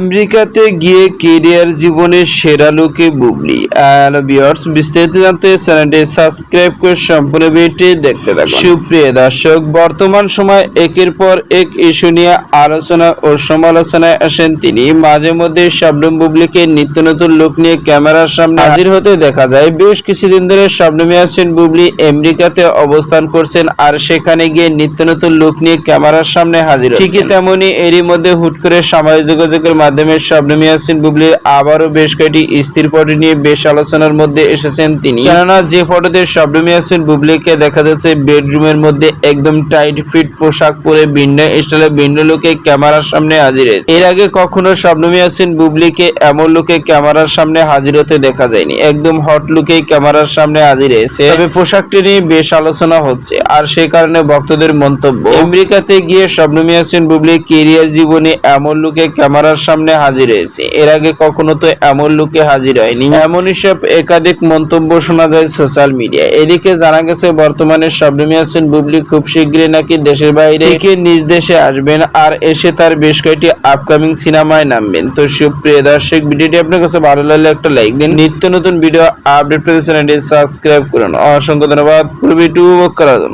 আমেরিকাতে গিয়ে কেরিয়ার জীবনের সেরা লোকে বুবলি। বিয়ার্স বিস্তারিত জানতে চ্যানেলটি সাবস্ক্রাইব করে সম্পূর্ণ ভিডিওটি দেখতে থাকুন। সুপ্রিয় দর্শক বর্তমান সময় একের পর এক ইস্যু নিয়ে আলোচনা ও সমালোচনায় আসেন তিনি। মাঝে মধ্যে শবনম বুবলিকে নিত্য নতুন লোক নিয়ে ক্যামেরার সামনে হাজির হতে দেখা যায়। বেশ কিছুদিন ধরে শবনমী আসছেন বুবলি আমেরিকাতে অবস্থান করছেন আর সেখানে গিয়ে নিত্য নতুন লোক নিয়ে ক্যামেরার সামনে হাজির ঠিকই তেমনি এরই মধ্যে হুট করে সামাজিক যোগাযোগের মাধ্যমে শবনমী ইয়াসিন বুবলির আবারও বেশ কয়েকটি স্থির ফটো নিয়ে বেশ আলোচনার মধ্যে এসেছেন তিনি। কেননা যে ফটোতে শবনমী ইয়াসিন বুবলিকে দেখা যাচ্ছে বেডরুমের মধ্যে একদম টাইট ফিট পোশাক পরে ভিন্ন স্টাইলে ভিন্ন লোকে ক্যামেরার সামনে হাজির এর আগে কখনো শবনমী ইয়াসিন বুবলিকে এমন লোকে ক্যামেরার সামনে হাজির হতে দেখা যায়নি। একদম হট লুকে ক্যামেরার সামনে হাজির হয়েছে। তবে পোশাকটি নিয়ে বেশ আলোচনা হচ্ছে। আর সে কারণে ভক্তদের মন্তব্য, আমেরিকাতে গিয়ে শবনমী ইয়াসিন বুবলি কেরিয়ার জীবনে এমন লুকে ক্যামেরার সামনে হাজির হয়েছে। এর আগে কখনো তো এমন লুকে হাজির হয়নি। এমনই সব একাধিক মন্তব্য শোনা যায় সোশ্যাল মিডিয়ায়। এদিকে জানা গেছে, বর্তমানে শবনমী বুবলি। খুব শীঘ্রই নাকি দেশের বাইরে থেকে নিজ দেশে আসবেন আর এসে তার বেশ কয়েকটি আপকামিং সিনেমায় নামবেন। তো সুপ্রিয় দর্শক, ভিডিওটি আপনার কাছে ভালো লাগলে একটা লাইক দিন। নিত্য নতুন ভিডিও আপডেট পেতে চ্যানেলটি সাবস্ক্রাইব করুন। অসংখ্য ধন্যবাদ। পুরো ভিডিও করার জন্য।